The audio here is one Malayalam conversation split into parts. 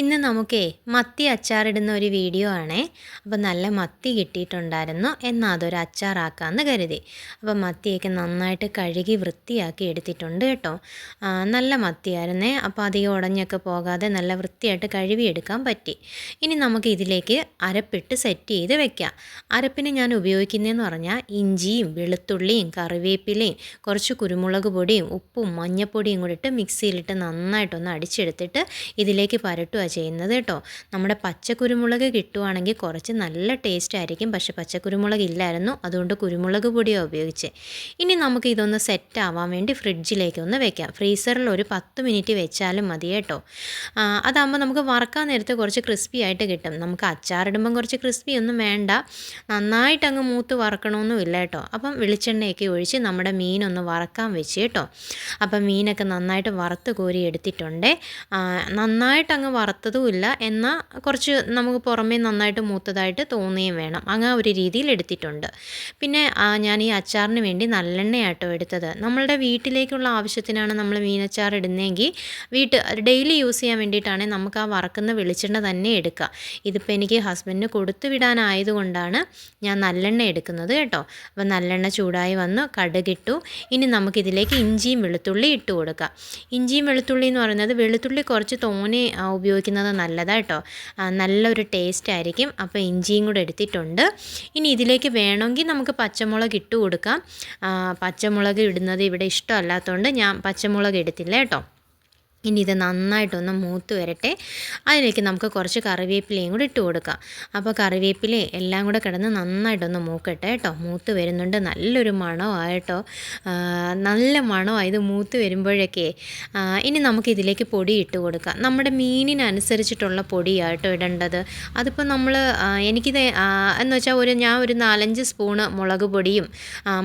ഇന്ന് നമുക്കേ മത്തി അച്ചാറിടുന്ന ഒരു വീഡിയോ ആണേ. അപ്പോൾ നല്ല മത്തി കിട്ടിയിട്ടുണ്ടായിരുന്നു. എന്നാൽ അതൊരു അച്ചാറാക്കാമെന്ന് കരുതി. അപ്പോൾ മത്തിയൊക്കെ നന്നായിട്ട് കഴുകി വൃത്തിയാക്കി എടുത്തിട്ടുണ്ട് കേട്ടോ. നല്ല മത്തിയായിരുന്നേ. അപ്പോൾ അധികം ഉടഞ്ഞൊക്കെ പോകാതെ നല്ല വൃത്തിയായിട്ട് കഴുകിയെടുക്കാൻ പറ്റി. ഇനി നമുക്ക് ഇതിലേക്ക് അരപ്പിട്ട് സെറ്റ് ചെയ്ത് വെക്കാം. അരപ്പിന് ഞാൻ ഉപയോഗിക്കുന്നതെന്ന് പറഞ്ഞാൽ ഇഞ്ചിയും വെളുത്തുള്ളിയും കറിവേപ്പിലയും കുറച്ച് കുരുമുളക് പൊടിയും ഉപ്പും മഞ്ഞൾപ്പൊടിയും കൂടി ഇട്ട് മിക്സിയിലിട്ട് നന്നായിട്ടൊന്ന് അടിച്ചെടുത്തിട്ട് ഇതിലേക്ക് പരട്ടുക ചെയ്യുന്നത് കേട്ടോ. നമ്മുടെ പച്ചക്കുരുമുളക് കിട്ടുവാണെങ്കിൽ കുറച്ച് നല്ല ടേസ്റ്റ് ആയിരിക്കും. പക്ഷേ പച്ചക്കുരുമുളക് ഇല്ലായിരുന്നു. അതുകൊണ്ട് കുരുമുളക് പൊടിയാണ് ഉപയോഗിച്ച്. ഇനി നമുക്ക് ഇതൊന്ന് സെറ്റ് ആവാൻ വേണ്ടി ഫ്രിഡ്ജിലേക്ക് ഒന്ന് വെക്കാം. ഫ്രീസറിൽ ഒരു പത്ത് മിനിറ്റ് വെച്ചാലും മതി കേട്ടോ. അതാകുമ്പോൾ നമുക്ക് വറക്കാൻ നേരത്തെ കുറച്ച് ക്രിസ്പി ആയിട്ട് കിട്ടും. നമുക്ക് അച്ചാറിടുമ്പം കുറച്ച് ക്രിസ്പി ഒന്നും വേണ്ട. നന്നായിട്ട് അങ്ങ് മൂത്ത് വറക്കണമെന്നും ഇല്ല കേട്ടോ. അപ്പം വെളിച്ചെണ്ണയൊക്കെ ഒഴിച്ച് നമ്മുടെ മീനൊന്ന് വറക്കാൻ വെച്ച് കേട്ടോ. അപ്പം മീനൊക്കെ നന്നായിട്ട് വറുത്ത് കോരി എടുത്തിട്ടുണ്ട്. നന്നായിട്ട് അങ്ങ് വറുത്തതും ഇല്ല. എന്നാൽ കുറച്ച് നമുക്ക് പുറമേ നന്നായിട്ട് മൂത്തതായിട്ട് തോന്നുകയും വേണം. അങ്ങ് ഒരു രീതിയിൽ എടുത്തിട്ടുണ്ട്. പിന്നെ ഞാൻ ഈ അച്ചാറിന് വേണ്ടി നല്ലെണ്ണയാട്ടോ എടുത്തത്. നമ്മളുടെ വീട്ടിലേക്കുള്ള ആവശ്യത്തിനാണ് നമ്മൾ മീനച്ചാർ ഇടുന്നതെങ്കിൽ വീട്ട് ഡെയിലി യൂസ് ചെയ്യാൻ വേണ്ടിയിട്ടാണെങ്കിൽ നമുക്ക് ആ വറക്കുന്ന വെളിച്ചെണ്ണ തന്നെ എടുക്കുക ഇതിപ്പോൾ എനിക്ക് ഹസ്ബൻഡിന് കൊടുത്തു വിടാനായതുകൊണ്ടാണ് ഞാൻ നല്ലെണ്ണ എടുക്കുന്നത് കേട്ടോ. അപ്പോൾ നല്ലെണ്ണ ചൂടായി വന്ന് കടുകിട്ടു. ഇനി നമുക്കിതിലേക്ക് ഇഞ്ചിയും വെളുത്തുള്ളി ഇട്ട് കൊടുക്കാം. ഇഞ്ചിയും വെളുത്തുള്ളി എന്ന് പറയുന്നത് വെളുത്തുള്ളി കുറച്ച് തോനെ ആ, ഉപയോഗിക്കുന്നത് നല്ലതാണ് കേട്ടോ നല്ലൊരു ടേസ്റ്റ് ആയിരിക്കും. അപ്പോൾ ഇഞ്ചിയും കൂടെ എടുത്തിട്ടുണ്ട്. ഇനി ഇതിലേക്ക് വേണമെങ്കിൽ നമുക്ക് പച്ചമുളക് ഇട്ട് കൊടുക്കാം. പച്ചമുളക് ഇടുന്നത് ഇവിടെ ഇഷ്ടമല്ലാത്തതുകൊണ്ട് ഞാൻ പച്ചമുളക് എടുത്തില്ല കേട്ടോ. ഇനി ഇത് നന്നായിട്ടൊന്ന് മൂത്ത് വരട്ടെ. അതിലേക്ക് നമുക്ക് കുറച്ച് കറിവേപ്പിലയും കൂടി ഇട്ട് കൊടുക്കാം. അപ്പോൾ കറിവേപ്പില എല്ലാം കൂടെ കിടന്ന് നന്നായിട്ടൊന്ന് മൂക്കട്ടെ കേട്ടോ. മൂത്ത് വരുന്നുണ്ട്. നല്ലൊരു മണമായിട്ടോ നല്ല മണമാണ് ഇത് മൂത്ത് വരുമ്പോഴൊക്കെ. ഇനി നമുക്ക് ഇതിലേക്ക് പൊടി ഇട്ട് കൊടുക്കാം. നമ്മുടെ മീനിനനുസരിച്ചിട്ടുള്ള പൊടിയാട്ടോ ഇടേണ്ടത്. അതിപ്പോൾ നമ്മൾ എനിക്കിത് എന്ന് വെച്ചാൽ ഒരു ഞാൻ ഒരു നാലഞ്ച് സ്പൂണ് മുളക് പൊടിയും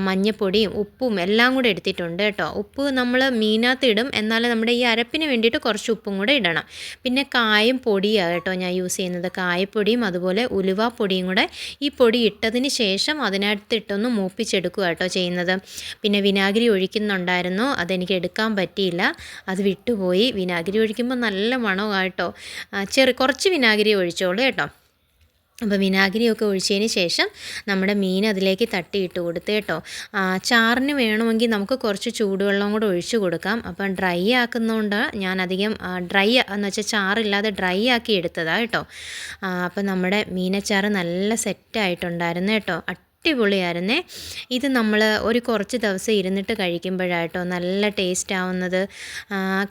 മഞ്ഞൾപ്പൊടിയും ഉപ്പും എല്ലാം കൂടെ എടുത്തിട്ടുണ്ട് കേട്ടോ. ഉപ്പ് നമ്മൾ മീനകത്ത് ഇടും. എന്നാൽ നമ്മുടെ ഈ അരപ്പിന് വേണ്ടിയിട്ട് കുറച്ച് ഉപ്പും കൂടെ ഇടണം. പിന്നെ കായം പൊടിയാണ് കേട്ടോ ഞാൻ യൂസ് ചെയ്യുന്നത്. കായപ്പൊടിയും അതുപോലെ ഉലുവ പൊടിയും കൂടെ ഈ പൊടി ഇട്ടതിന് ശേഷം അതിനകത്തിട്ടൊന്ന് മൂപ്പിച്ചെടുക്കുക കേട്ടോ ചെയ്യുന്നത്. പിന്നെ വിനാഗിരി ഒഴിക്കുന്നുണ്ടായിരുന്നു. അതെനിക്ക് എടുക്കാൻ പറ്റിയില്ല. അത് വിട്ടുപോയി. വിനാഗിരി ഒഴിക്കുമ്പോൾ നല്ല മണമായിട്ടോ ചെറു കുറച്ച് വിനാഗിരി ഒഴിച്ചോളൂ കേട്ടോ. അപ്പോൾ വിനാഗിരിയൊക്കെ ഒഴിച്ചതിന് ശേഷം നമ്മുടെ മീൻ അതിലേക്ക് തട്ടിയിട്ട് കൊടുത്ത് കേട്ടോ. ചാറിന് വേണമെങ്കിൽ നമുക്ക് കുറച്ച് ചൂടുവെള്ളം കൂടെ ഒഴിച്ച് കൊടുക്കാം. അപ്പം ഡ്രൈ ആക്കുന്നതുകൊണ്ട് ഞാൻ അധികം ഡ്രൈ എന്ന് വെച്ചാൽ ചാറില്ലാതെ ഡ്രൈ ആക്കി എടുത്തതാണ് കേട്ടോ. അപ്പം നമ്മുടെ മീനച്ചാറ് നല്ല സെറ്റായിട്ടുണ്ടായിരുന്നു കേട്ടോ. അടിപൊളിയായിരുന്നേ. ഇത് നമ്മൾ ഒരു കുറച്ച് ദിവസം ഇരുന്നിട്ട് കഴിക്കുമ്പോഴായിട്ടോ നല്ല ടേസ്റ്റ് ആവുന്നത്.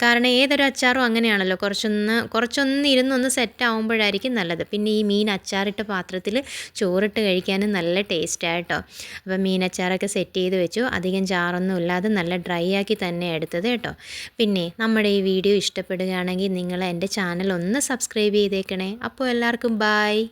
കാരണം ഏതൊരു അച്ചാറും അങ്ങനെയാണല്ലോ. കുറച്ചൊന്ന് കുറച്ചൊന്ന് ഇരുന്നൊന്ന് സെറ്റ് ആവുമ്പോഴായിരിക്കും നല്ലത്. പിന്നെ ഈ മീൻ അച്ചാറിട്ട പാത്രത്തിൽ ചോറിട്ട് കഴിക്കാനും നല്ല ടേസ്റ്റായിട്ടോ അപ്പോൾ മീൻ അച്ചാറൊക്കെ സെറ്റ് ചെയ്ത് വെച്ചു. അധികം ചാറൊന്നും ഇല്ലാതെ നല്ല ഡ്രൈ ആക്കി തന്നെ എടുത്തത് കേട്ടോ. പിന്നെ നമ്മുടെ ഈ വീഡിയോ ഇഷ്ടപ്പെടുകയാണെങ്കിൽ നിങ്ങൾ എന്റെ ചാനൽ ഒന്ന് സബ്സ്ക്രൈബ് ചെയ്തേക്കണേ. അപ്പോൾ എല്ലാവർക്കും ബായ്